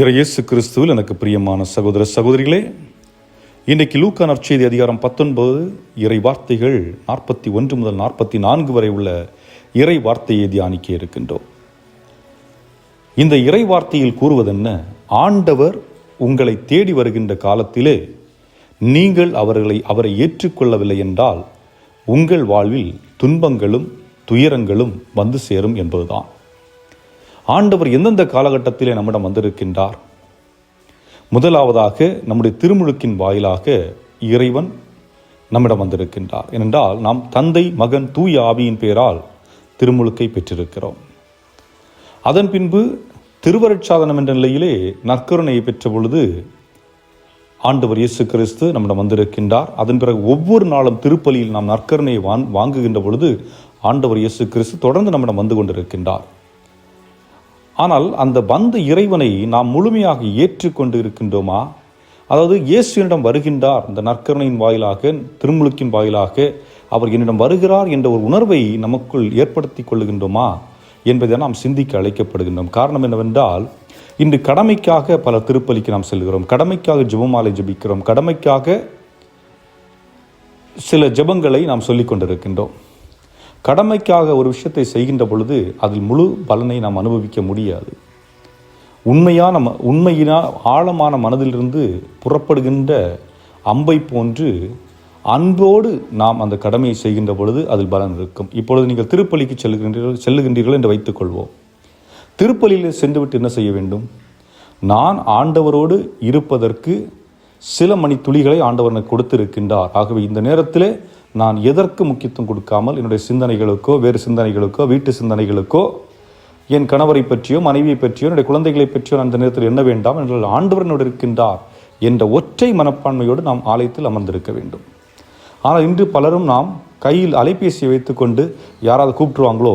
இறையேசு கிறிஸ்துவில் எனக்கு பிரியமான சகோதர சகோதரிகளே இன்றைக்கு லூக்கா நற்செய்தி அதிகாரம் பத்தொன்பது இறை வார்த்தைகள் நாற்பத்தி ஒன்று முதல் நாற்பத்தி நான்கு வரை உள்ள இறை வார்த்தையை தியானிக்க இருக்கின்றோம். இந்த இறை வார்த்தையில் கூறுவதென்ன? ஆண்டவர் உங்களை தேடி வருகின்ற காலத்திலே நீங்கள் அவர்களை அவரை ஏற்றுக்கொள்ளவில்லை என்றால் உங்கள் வாழ்வில் துன்பங்களும் துயரங்களும் வந்து சேரும் என்பதுதான். ஆண்டவர் எந்தெந்த காலகட்டத்திலே நம்மிடம் வந்திருக்கின்றார்? முதலாவதாக நம்முடைய திருமுழுக்கின் வாயிலாக இறைவன் நம்மிடம் வந்திருக்கின்றார். ஏனென்றால் நாம் தந்தை மகன் தூய ஆவியின் பெயரால் திருமுழுக்கை பெற்றிருக்கிறோம். அதன் பின்பு திருவருட்சாதனம் என்ற நிலையிலே நற்கருணையை பெற்ற பொழுது ஆண்டவர் இயேசு கிறிஸ்து நம்மிடம் வந்திருக்கின்றார். அதன் பிறகு ஒவ்வொரு நாளும் திருப்பலியில் நாம் நற்கருணையை வாங்குகின்ற பொழுது ஆண்டவர் இயேசு கிறிஸ்து தொடர்ந்து நம்மிடம் வந்து கொண்டிருக்கின்றார். ஆனால் அந்த வந்த இறைவனை நாம் முழுமையாக ஏற்றுக்கொண்டு இருக்கின்றோமா அதாவது இயேசுவினிடம் வருகின்றார் இந்த நற்கருணையின் வாயிலாக திருமுழுக்கின் வாயிலாக அவர் என்னிடம் வருகிறார் என்ற ஒரு உணர்வை நமக்குள் ஏற்படுத்தி கொள்ளுகின்றோமா என்பதை நாம் சிந்திக்க அழைக்கப்படுகின்றோம். காரணம் என்னவென்றால் இன்று கடமைக்காக பல திருப்பலிக்கு நாம் செல்கிறோம். கடமைக்காக ஜெபமாலை ஜெபிக்கிறோம். கடமைக்காக சில ஜெபங்களை நாம் சொல்லிக் கொண்டிருக்கின்றோம். கடமைக்காக ஒரு விஷயத்தை செய்கின்ற பொழுது அதில் முழு பலனை நாம் அனுபவிக்க முடியாது. உண்மையான ம உண்மையினா ஆழமான மனதிலிருந்து புறப்படுகின்ற அம்பை போன்று அன்போடு நாம் அந்த கடமையை செய்கின்ற பொழுது அதில் பலன் இருக்கும். இப்பொழுது நீங்கள் திருப்பலிக்கு செல்லுகின்றீர்கள் செல்லுகின்றீர்கள் என்று வைத்துக்கொள்வோம். திருப்பலியில் சென்றுவிட்டு என்ன செய்ய வேண்டும்? நான் ஆண்டவரோடு இருப்பதற்கு சில மணி துளிகளை ஆண்டவர் கொடுத்திருக்கின்றார். ஆகவே இந்த நேரத்திலே நான் எதற்கு முக்கியத்துவம் கொடுக்காமல் என்னுடைய சிந்தனைகளுக்கோ வேறு சிந்தனைகளுக்கோ வீட்டு சிந்தனைகளுக்கோ என் கணவரை பற்றியோ மனைவியை பற்றியோ என்னுடைய குழந்தைகளை பற்றியோ நான் அந்த நேரத்தில் என்ன வேண்டாம். என்றால் ஆண்டவரனோடு இருக்கின்றார் என்ற ஒற்றை மனப்பான்மையோடு நாம் ஆலயத்தில் அமர்ந்திருக்க வேண்டும். ஆனால் இன்று பலரும் நாம் கையில் அலைபேசியை வைத்துக்கொண்டு யாராவது கூப்பிட்டுருவாங்களோ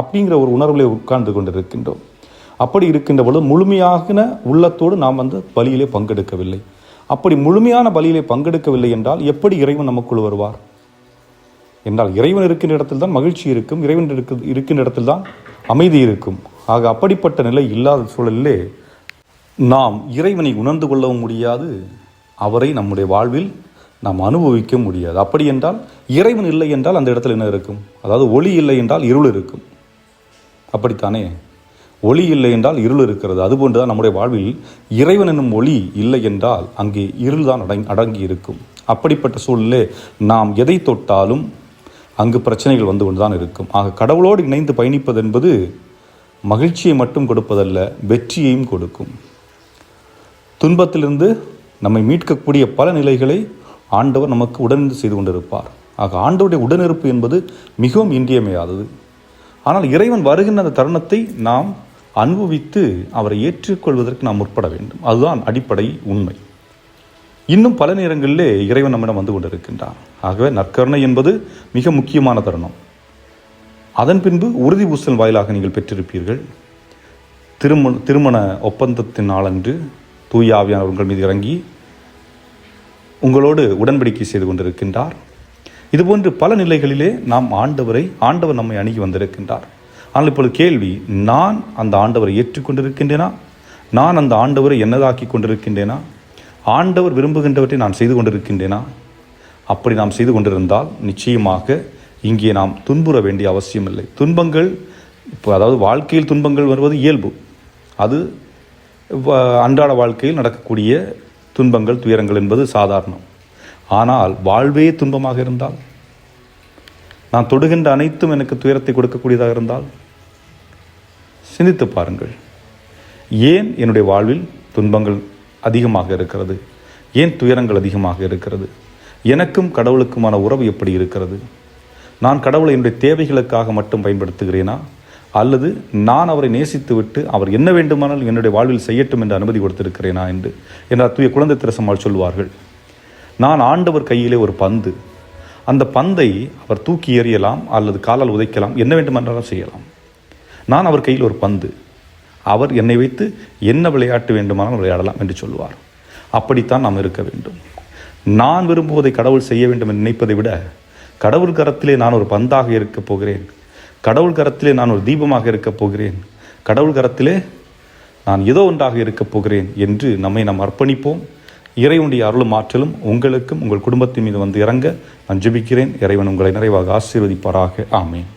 அப்படிங்கிற ஒரு உணர்விலே உட்கார்ந்து கொண்டிருக்கின்றோம். அப்படி இருக்கின்ற பொழுது முழுமையான உள்ளத்தோடு நாம் அந்த பலியிலே பங்கெடுக்கவில்லை. அப்படி முழுமையான பலியிலே பங்கெடுக்கவில்லை என்றால் எப்படி இறைவன் நமக்குள் வருவார்? என்றால் இறைவன் இருக்கின்ற இடத்தில் தான் மகிழ்ச்சி இருக்கும் இறைவன் இருக்கு இருக்கின்ற இடத்தில் தான் அமைதி இருக்கும். ஆக அப்படிப்பட்ட நிலை இல்லாத சூழலிலே நாம் இறைவனை உணர்ந்து கொள்ளவும் முடியாது அவரை நம்முடைய வாழ்வில் நாம் அனுபவிக்க முடியாது. அப்படி என்றால் இறைவன் இல்லை என்றால் அந்த இடத்துல என்ன இருக்கும்? அதாவது ஒளி இல்லை என்றால் இருள் இருக்கும். அப்படித்தானே? ஒளி இல்லை என்றால் இருள் இருக்கிறது. அதுபோன்றுதான் நம்முடைய வாழ்வில் இறைவன் என்னும் ஒளி இல்லை என்றால் அங்கே இருள் தான் அடங் அடங்கி இருக்கும். அப்படிப்பட்ட சூழலிலே நாம் எதை தொட்டாலும் அங்கு பிரச்சனைகள் வந்து கொண்டுதான் இருக்கும். ஆக கடவுளோடு இணைந்து பயணிப்பது என்பது மகிழ்ச்சியை மட்டும் கொடுப்பதல்ல வெற்றியையும் கொடுக்கும். துன்பத்திலிருந்து நம்மை மீட்கக்கூடிய பல நிலைகளை ஆண்டவர் நமக்கு உடனிருந்து செய்து கொண்டிருப்பார். ஆக ஆண்டவருடைய உடனிருப்பு என்பது மிகவும் இன்றியமையாதது. ஆனால் இறைவன் வருகின்ற அந்த தருணத்தை நாம் அனுபவித்து அவரை ஏற்றுக்கொள்வதற்கு நாம் முற்பட வேண்டும். அதுதான் அடிப்படை உண்மை. இன்னும் பல நேரங்களிலே இறைவன் நம்மிடம் வந்து கொண்டிருக்கின்றான். ஆகவே நற்கருணை என்பது மிக முக்கியமான தருணம். அதன் பின்பு உறுதி பூசல் வாயிலாக நீங்கள் பெற்றிருப்பீர்கள். திருமண திருமண ஒப்பந்தத்தின் நாளன்று தூய ஆவியானவர் உங்கள் மீது இறங்கி உங்களோடு உடன்படிக்கை செய்து கொண்டிருக்கின்றார். இதுபோன்று பல நிலைகளிலே நாம் ஆண்டவரை ஆண்டவர் நம்மை அணுகி வந்திருக்கின்றார். ஆனால் இப்பொழுது கேள்வி நான் அந்த ஆண்டவரை ஏற்றுக்கொண்டிருக்கின்றேனா? நான் அந்த ஆண்டவரை என்னதாக்கி கொண்டிருக்கின்றேனா? ஆண்டவர் விரும்புகின்றவற்றை நான் செய்து கொண்டிருக்கின்றேனா? அப்படி நாம் செய்து கொண்டிருந்தால் நிச்சயமாக இங்கே நாம் துன்புற வேண்டிய அவசியமில்லை. துன்பங்கள் இப்போ அதாவது வாழ்க்கையில் துன்பங்கள் வருவது இயல்பு. அது வ- அன்றாட வாழ்க்கையில் நடக்கக்கூடிய துன்பங்கள் துயரங்கள் என்பது சாதாரணம். ஆனால் வாழ்வே துன்பமாக இருந்தால் நான் தொடுகின்ற அனைத்தும் எனக்கு துயரத்தை கொடுக்கக்கூடியதாக இருந்தால் சிந்தித்து பாருங்கள். ஏன் என்னுடைய வாழ்வில் துன்பங்கள் அதிகமாக இருக்கிறது. ஏன் துயரங்கள் அதிகமாக இருக்கிறது? எனக்கும் கடவுளுக்குமான உறவு எப்படி இருக்கிறது? நான் கடவுளை என்னுடைய தேவைகளுக்காக மட்டும் பயன்படுத்துகிறேனா? அல்லது நான் அவரை நேசித்துவிட்டு அவர் என்ன வேண்டுமானால் என்னுடைய வாழ்வில் செய்யட்டும் என்று அனுமதி கொடுத்திருக்கிறேனா என்று என்ற தூய குழந்தை திரசம்மாள் சொல்வார்கள். நான் ஆண்டவர் கையிலே ஒரு பந்து. அந்த பந்தை அவர் தூக்கி எறியலாம் அல்லது காலால் உதைக்கலாம் என்ன வேண்டுமென்றாலும் செய்யலாம். நான் அவர் கையில் ஒரு பந்து. அவர் என்னை வைத்து என்ன விளையாட்டு வேண்டுமானால் விளையாடலாம் என்று சொல்வார் அப்படித்தான் நாம் இருக்க வேண்டும். நான் விரும்புவதை கடவுள் செய்ய வேண்டும் என்று நினைப்பதை விட கடவுள் கரத்திலே நான் ஒரு பந்தாக இருக்கப் போகிறேன். கடவுள் கரத்திலே நான் ஒரு தீபமாக இருக்கப் போகிறேன். கடவுள் கரத்திலே நான் ஏதோ ஒன்றாக இருக்கப் போகிறேன் என்று நம்மை நாம் அர்ப்பணிப்போம். இறைவனுடைய அருளும் ஆற்றலும் உங்களுக்கும் உங்கள் குடும்பத்தின் மீது வந்து இறங்க நான் ஜெபிக்கிறேன். இறைவன் உங்களை நிறைவாக ஆசீர்வதிப்பாராக. ஆமேன்.